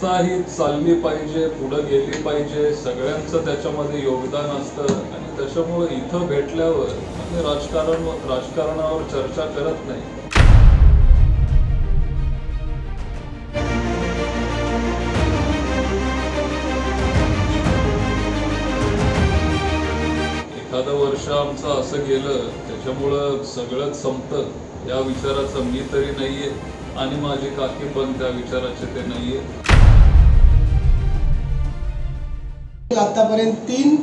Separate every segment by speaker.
Speaker 1: संस्था ही चालली पाहिजे पुढं गेली पाहिजे सगळ्यांचं त्याच्यामध्ये योगदान असतं. आणि त्याच्यामुळे इथं भेटल्यावर आम्ही राजकारण राजकारणावर चर्चा करत नाही. एखादं वर्ष आमचं असं गेलं त्याच्यामुळं सगळंच संपतं. या विचाराचं मी तरी नाहीये. आणि माझी काकी पण त्या विचाराचे ते नाहीये.
Speaker 2: आतापर्यंत तीन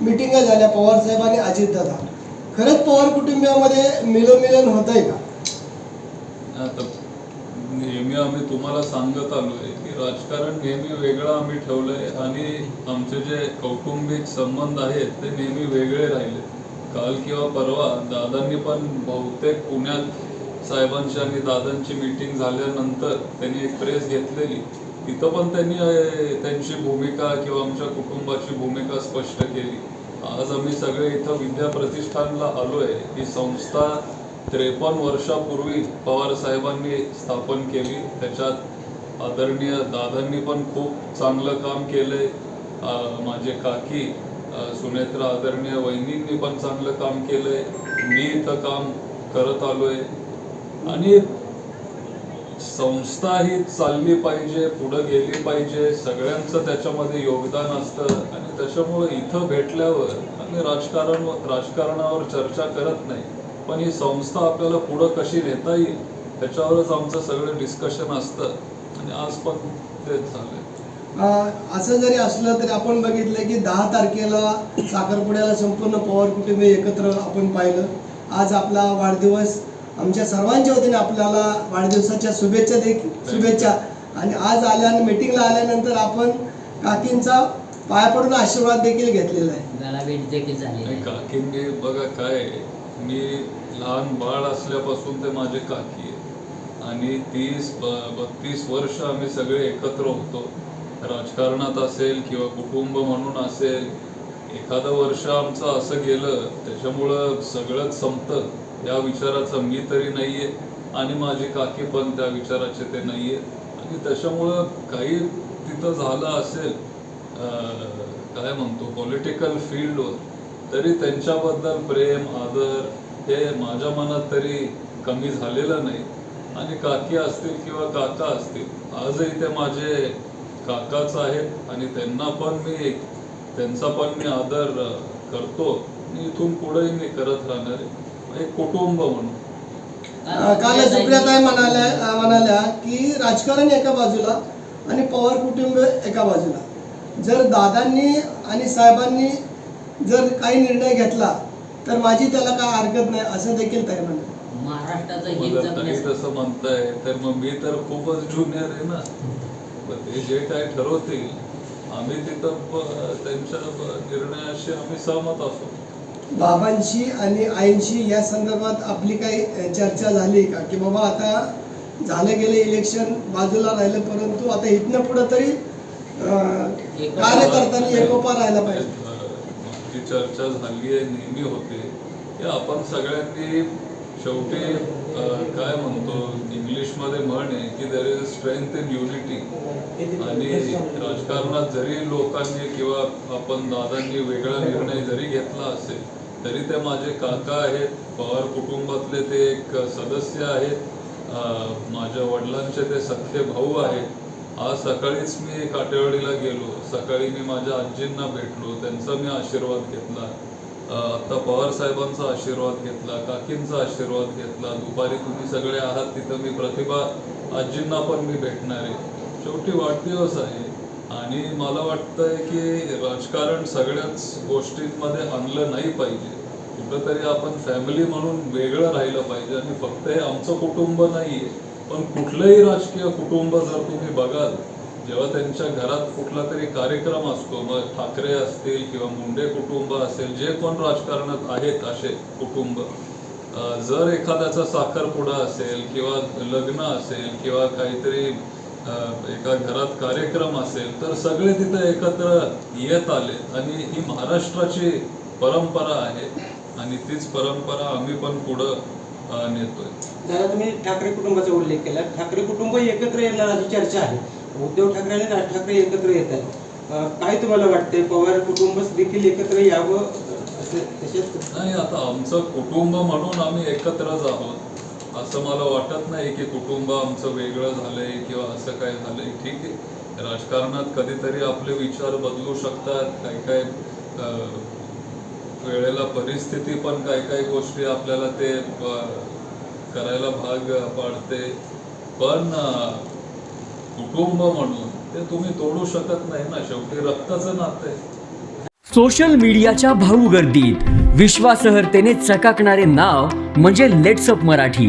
Speaker 2: मिटिंगा झाल्या पवार साहेब आणि अजित दादा खरंच पवार कुटुंबियामध्ये मिलोमिलन होत आहे का
Speaker 1: नेहमी आम्ही तुम्हाला सांगत आलोय की राजकारण नेहमी वेगळं आम्ही ठेवलंय आणि आमचे जे कौटुंबिक संबंध आहेत ते नेहमी वेगळे राहिले. काल किंवा परवा दादांनी पण बहुतेक पुण्यात साहेबांची आणि दादांची मीटिंग झाल्यानंतर त्यांनी एक प्रेस घेतलेली. तिथं पण त्यांनी त्यांची भूमिका किंवा आमच्या कुटुंबाची भूमिका स्पष्ट केली. आज आम्ही सगळे इथं विद्या प्रतिष्ठानला आलोय. ही संस्था त्रेपन्न वर्षापूर्वी पवार साहेबांनी स्थापन केली. त्याच्यात आदरणीय दादांनी पण खूप चांगलं काम केलंय. माझे काकी सुनेत्र सुनेत्रा आदरणीय वहिनींनी पण चांगलं काम केलंय. मी इथं काम करत आलोय. आणि संस्था ही चालली पाहिजे पुढे गेली पाहिजे सगळ्यांचं त्याच्यामध्ये योगदान असतं. आणि त्याच्यामुळे इथं भेटल्यावर आम्ही राजकारण राजकारणावर चर्चा करत नाही. पण ही संस्था आपल्याला पुढं कशी नेता येईल त्याच्यावरच आमचं सगळं डिस्कशन असतं. आणि आज पण तेच झालंय.
Speaker 2: असं जरी असलं तरी आपण बघितलं की दहा तारखेला साखरपुड्याला संपूर्ण पवार कुटुंब एकत्र आपण पाहिलं. आज आपला वाढदिवस आमच्या सर्वांच्या वतीने आपल्याला वाढदिवसाच्या शुभेच्छा देखील शुभेच्छा. आणि आज आल्या मीटिंगला आल्यानंतर आपण काकींचा पाया पडून आशीर्वाद देखील घेतलेला आहे.
Speaker 3: भेट देखील
Speaker 1: काकींनी बघा काय मी लहान बाळ असल्यापासून ते माझे काकी आहे आणि तीस ब- बत्तीस वर्ष आम्ही सगळे एकत्र होतो. राजकारणात असेल किंवा कुटुंब म्हणून असेल एखादं वर्ष आमचं असं गेलं त्याच्यामुळं सगळंच संपतं. या विचाराचं मी तरी नाहीये आणि माझी काकी पण त्या विचाराचे ते नाहीये. आणि त्याच्यामुळं काही तिथं झालं असेल काय म्हणतो पॉलिटिकल फील्डवर तरी त्यांच्याबद्दल प्रेम आदर हे माझ्या मनात तरी कमी झालेलं नाही. आणि काकी असतील किंवा काका असतील आजही ते माझे काकाच आहेत आणि त्यांना पण मी त्यांचा पण मी आदर करतो. आणि इथून पुढेही मी करत राहणार आहे. एक कुटुंब म्हणून.
Speaker 2: काल सुप्रियाताई म्हणाल्या म्हणाल्या की राजकारण एका बाजूला आणि पवार कुटुंब एका बाजूला. जर दादांनी आणि साहेबांनी जर काही निर्णय घेतला तर माझी त्याला काय हरकत नाही असं देखील ताई
Speaker 3: जपण्यासाठी.
Speaker 1: तसं म्हणताय तर मग मी तर खूपच ज्युनियर आहे ना. मग ते जे काय ठरवतील आम्ही तिथं त्यांच्या निर्णयाशी आम्ही सहमत असू.
Speaker 2: बाबांशी आणि आईंशी या संदर्भात आपली काही चर्चा झाली का? की बाबा आता झालं गेलं इलेक्शन बाजूला राहिलं परंतु आता इथनं पुढं तरी कार्यकर्त्यांनी एकोपा राहायला पाहिजे.
Speaker 1: ती चर्चा झाली आहे नेहमी होते. आपण सगळ्यांनी शेवटी काय म्हणतो इंग्लिशमध्ये म्हण आहे की there is strength in unity आणि राजकारणात जरी लोकांनी किंवा आपण दादांनी वेगळा निर्णय जरी घेतला असेल तरी ते माझे काका आहेत पवार कुटुंबातले ते एक सदस्य आहेत माझ्या वडिलांचे ते सख्खे भाऊ आहेत. आज सकाळीच मी काटेवाडीला गेलो. सकाळी मी माझ्या आजींना भेटलो. त्यांचा मी आशीर्वाद घेतला. आत्ता आता पवार साहेबांचा आशीर्वाद घेतला काकींचा आशीर्वाद घेतला. दुपारी तुम्ही सगळे आहात तिथं मी प्रतिभा आजींना पण मी भेटणार आहे. शेवटी वाढदिवस आहे. आणि मला वाटतंय की राजकारण सगळ्याच गोष्टींमध्ये आणलं नाही पाहिजे. कुठंतरी आपण फॅमिली म्हणून वेगळं राहिलं पाहिजे आणि फक्त हे आमचं कुटुंब नाहीये. पण कुठलंही राजकीय कुटुंब जर तुम्ही बघाल जेव्हा त्यांच्या घरात कुठला तरी कार्यक्रम असतो मग ठाकरे असतील किंवा मुंडे कुटुंब असेल जे कोण राजकारणात आहेत असे कुटुंब जर एखाद्याचा साखरपुडा असेल किंवा लग्न असेल किंवा काहीतरी एका घरात कार्यक्रम असेल तर सगळे तिथे एकत्र येत आले आणि ही महाराष्ट्राची परंपरा आहे आणि तीच परंपरा आम्ही पण पुढं नेतोय.
Speaker 4: जरा तुम्ही ठाकरे कुटुंबाचा उल्लेख केला. ठाकरे कुटुंब एकत्र येणार अशी चर्चा आहे. उद्धव ठाकरे आणि राज ठाकरे एकत्र येत आहेत. काय तुम्हाला वाटते पवार कुटुंब देखील एकत्र यावं?
Speaker 1: नाही आता आमचं कुटुंब म्हणून आम्ही एकत्रच आहोत. असं मला वाटत नाही की कुटुंब आमचं वेगळं झालंय किंवा असं काय झालंय. ठीक आहे. राजकारणात कधीतरी आपले विचार बदलू शकतात. काही काय वेळेला परिस्थिती पण काही काही गोष्टी आपल्याला ते करायला भाग पाडते. पण कुटुंब म्हणून ते तुम्ही तोडू शकत नाही ना. शेवटी रक्ताचं नातं आहे.
Speaker 5: सोशल मीडियाच्या भाऊ गर्दीत. विश्वासार्हतेने चकाकणारे नाव म्हणजे लेट्सअप मराठी.